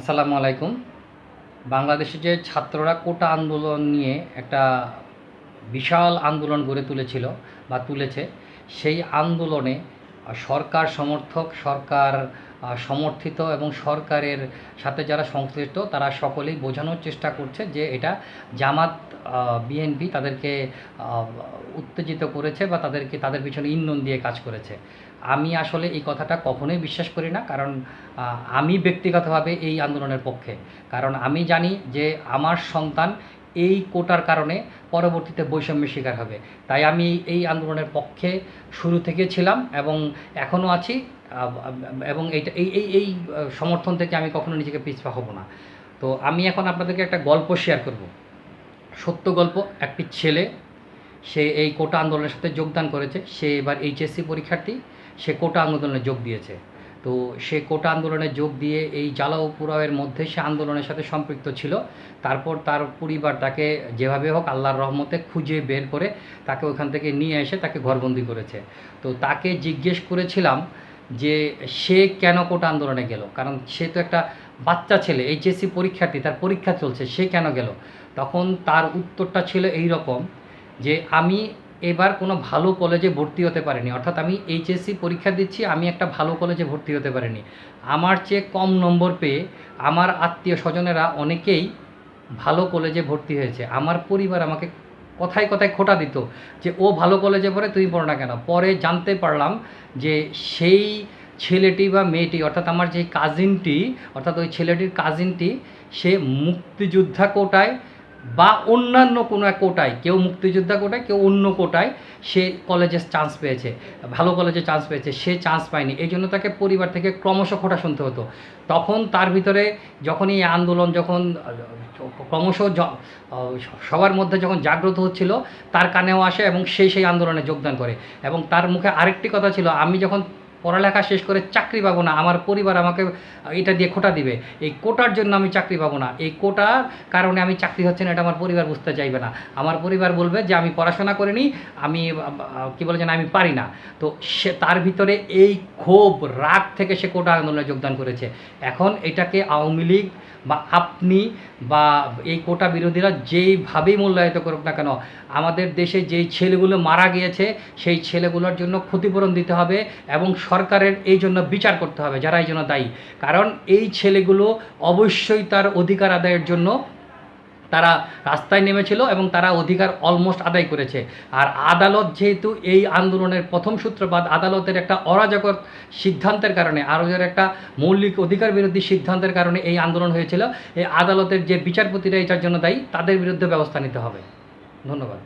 আসসালামু আলাইকুম। বাংলাদেশে যে ছাত্ররা কোটা আন্দোলন নিয়ে একটা বিশাল আন্দোলন গড়ে তুলেছিল বা তুলেছে, সেই আন্দোলনে সরকার সমর্থক, সরকার সমর্থিত এবং সরকারের সাথে যারা সংশ্লিষ্ট, তারা সকলেই বোঝানোর চেষ্টা করছে যে এটা জামাত বিএনপি তাদেরকে উত্তেজিত করেছে বা তাদেরকে, তাদের পিছনে ইন্ধন দিয়ে কাজ করেছে। আমি আসলে এই কথাটা কখনোই বিশ্বাস করি না, কারণ আমি ব্যক্তিগতভাবে এই আন্দোলনের পক্ষে। কারণ আমি জানি যে আমার সন্তান এই কোটার কারণে পরবর্তীতে বৈষম্যের শিকার হবে। তাই আমি এই আন্দোলনের পক্ষে শুরু থেকে ছিলাম এবং এখনও আছি এবং এইটা, এই এই এই সমর্থন থেকে আমি কখনো নিজেকে পিছপা হব না। তো আমি এখন আপনাদেরকে একটা গল্প শেয়ার করব। সত্য গল্প, একটি ছেলে, সে এই কোটা আন্দোলনের সাথে যোগদান করেছে, সে এবার এইচএসসি পরীক্ষার্থী, সে কোটা আন্দোলনে যোগ দিয়েছে। তো সে কোটা আন্দোলনে যোগ দিয়ে এই জ্বালাও মধ্যে সে আন্দোলনের সাথে সম্পৃক্ত ছিল। তারপর তার পরিবার তাকে যেভাবে হোক আল্লাহর রহমতে খুঁজে বের করে তাকে ওখান থেকে নিয়ে এসে তাকে ঘরবন্দি করেছে। তো তাকে জিজ্ঞেস করেছিলাম যে সে কেন কোটা আন্দোলনে গেল? কারণ সে তো একটা বাচ্চা ছেলে, এইচএসসি পরীক্ষার্থী, তার পরীক্ষা চলছে, সে কেন গেল? তখন তার উত্তরটা ছিল এই রকম যে, আমি এবার কোনো ভালো কলেজে ভর্তি হতে পারিনি। অর্থাৎ আমি এইচএসসি পরীক্ষা দিচ্ছি, আমি একটা ভালো কলেজে ভর্তি হতে পারিনি। আমার চেয়ে কম নম্বর পেয়ে আমার আত্মীয় স্বজনেরা অনেকেই ভালো কলেজে ভর্তি হয়েছে। আমার পরিবার আমাকে কথায় কথায় খোটা দিত যে, ও ভালো কলেজে পড়ে, তুই পড়ো না কেন? পরে জানতে পারলাম যে, সেই ছেলেটি বা মেয়েটি, অর্থাৎ আমার যে কাজিনটি অর্থাৎ ওই ছেলেটির কাজিনটি সে মুক্তিযোদ্ধা কোটায় বা অন্যান্য কোনো এক কোটায়, কেউ মুক্তিযোদ্ধা কোটায়, কেউ অন্য কোটায় সে কলেজে চান্স পেয়েছে, ভালো কলেজে চান্স পেয়েছে, সে চান্স পায়নি। এই জন্য তাকে পরিবার থেকে ক্রমশ খোটা শুনতে হতো। তখন তার ভিতরে যখন এই আন্দোলন যখন, ক্রমশ সবার মধ্যে যখন জাগ্রত হচ্ছিল, তার কানেও আসে এবং সে সেই আন্দোলনে যোগদান করে। এবং তার মুখে আরেকটি কথা ছিল, আমি যখন পড়ালেখা শেষ করে চাকরি পাবো না, আমার পরিবার আমাকে এটা দিয়ে খোটা দিবে। এই কোটার জন্য আমি চাকরি পাবো না। এই কোটার কারণে আমি চাকরি হচ্ছে না, এটা আমার পরিবার বুঝতে চাইবে না। আমার পরিবার বলবে যে, আমি পড়াশোনা করিনি, আমি কি বলে যেন, আমি পারি না। তো সে, তার ভিতরে এই ক্ষোভ, রাগ থেকে সে কোটা আন্দোলনে যোগদান করেছে। এখন এটাকে আওয়ামী লীগ বা আপনি বা এই কোটা বিরোধীরা যেইভাবেই মূল্যায়িত করুক না কেন, আমাদের দেশে যেই ছেলেগুলো মারা গিয়েছে, সেই ছেলেগুলোর জন্য ক্ষতিপূরণ দিতে হবে এবং সরকারের এই জন্য বিচার করতে হবে, যারা এই জন্য দায়ী। কারণ এই ছেলেগুলো অবশ্যই তার অধিকার আদায়ের জন্য তারা রাস্তায় নেমেছিল এবং তারা অধিকার অলমোস্ট আদায় করেছে। আর আদালত যেহেতু এই আন্দোলনের প্রথম সূত্রপাত, আদালতের একটা অরাজকর সিদ্ধান্তের কারণে আরবের একটা মৌলিক অধিকার বিরোধী সিদ্ধান্তের কারণে এই আন্দোলন হয়েছিল, এই আদালতের যে বিচারপতিরা এটার জন্য দায়ী, তাদের বিরুদ্ধে ব্যবস্থা নিতে হবে। ধন্যবাদ।